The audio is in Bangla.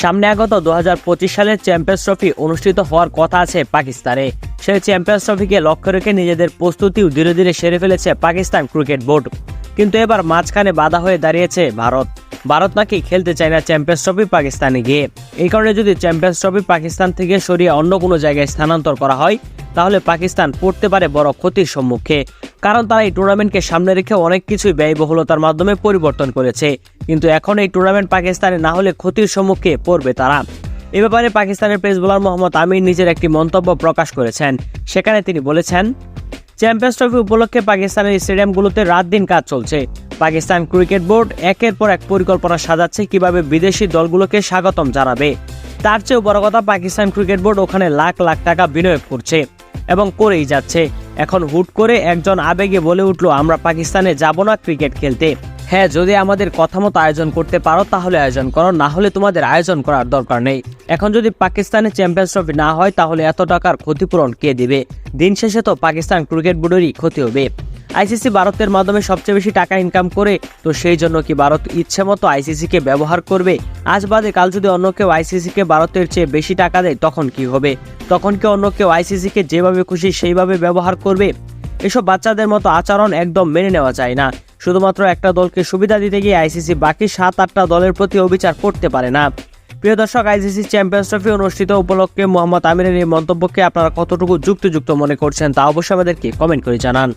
সামনে আগত দু সালের চ্যাম্পিয়ন্স ট্রফি অনুষ্ঠিত হওয়ার কথা আছে পাকিস্তানে। সেই চ্যাম্পিয়ন্স ট্রফিকে লক্ষ্য রেখে নিজেদের প্রস্তুতিও ধীরে ধীরে সেরে ফেলেছে পাকিস্তান ক্রিকেট বোর্ড। কিন্তু এবার মাঝখানে বাধা হয়ে দাঁড়িয়েছে ভারত। ভারত নাকি খেলতে চায় না চ্যাম্পিয়ন্স ট্রফি পাকিস্তানে গিয়ে। এই কারণে যদি চ্যাম্পিয়ন্স ট্রফি পাকিস্তান থেকে সরিয়ে অন্য কোনো জায়গায় স্থানান্তর করা হয় তাহলে পাকিস্তান পড়তে পারে বড় ক্ষতির সম্মুখে। কারণ তারা এই টুর্নামেন্টকে সামনে রেখে অনেক কিছুই ব্যয়বহুলতার মাধ্যমে পরিবর্তন করেছে। কিন্তু এখন এই টুর্নামেন্ট পাকিস্তানে না হলে ক্ষতির সম্মুখে পড়বে তারা। এ ব্যাপারে পাকিস্তানের পেস বোলার মোহাম্মদ আমির নিজের একটি মন্তব্য প্রকাশ করেছেন। সেখানে তিনি বলেছেন চ্যাম্পিয়ন্স ট্রফি উপলক্ষে পাকিস্তানের স্টেডিয়ামগুলোতে রাত দিন কাজ চলছে। পাকিস্তান ক্রিকেট বোর্ড একের পর এক পরিকল্পনা সাজাচ্ছে কীভাবে বিদেশি দলগুলোকে স্বাগতম জানাবে। তার চেয়েও বড় কথা, পাকিস্তান ক্রিকেট বোর্ড ওখানে লাখ লাখ টাকা বিনিয়োগ করছে। এবং করেই যাচ্ছে। এখন হুট করে একজন আবেগে বলে উঠল, আমরা পাকিস্তানে যাব না ক্রিকেট খেলতে। হ্যাঁ যদি আমাদের কথা মতো আয়োজন করতে পারো তাহলে আয়োজন করো, না হলে তোমাদের আয়োজন করার দরকার নেই। এখন যদি পাকিস্তানে চ্যাম্পিয়ন্স ট্রফি না হয় তাহলে এত টাকার ক্ষতিপূরণ কে দিবে? দিন শেষে তো পাকিস্তান ক্রিকেট বোর্ডেরই ক্ষতি হবে। আইসিসি ভারতের মাধ্যমে সবচেয়ে বেশি টাকা ইনকাম করে, তো সেই জন্য কি ভারত ইচ্ছে মতো আইসিসিকে ব্যবহার করবে? আজ বাদে কাল যদি অন্য কেউ আইসিসিকে ভারতের চেয়ে বেশি টাকা দেয়, তখন কি হবে? তখন কি অন্য কেউ আইসিসিকে যেভাবে খুশি সেইভাবে ব্যবহার করবে? এসব বাচ্চাদের মতো আচরণ একদম মেনে নেওয়া যায় না। শুধুমাত্র একটা দলকে সুবিধা দিতে গিয়ে আইসিসি বাকি সাত আটটা দলের প্রতি অবিচার করতে পারে না। প্রিয় দর্শক, আইসিসি চ্যাম্পিয়ন্স ট্রফি অনুষ্ঠিত উপলক্ষে মোহাম্মদ আমিরের এই মন্তব্যকে আপনারা কতটুকু যুক্তিযুক্ত মনে করছেন তা অবশ্যই আমাদেরকে কমেন্ট করে জানান।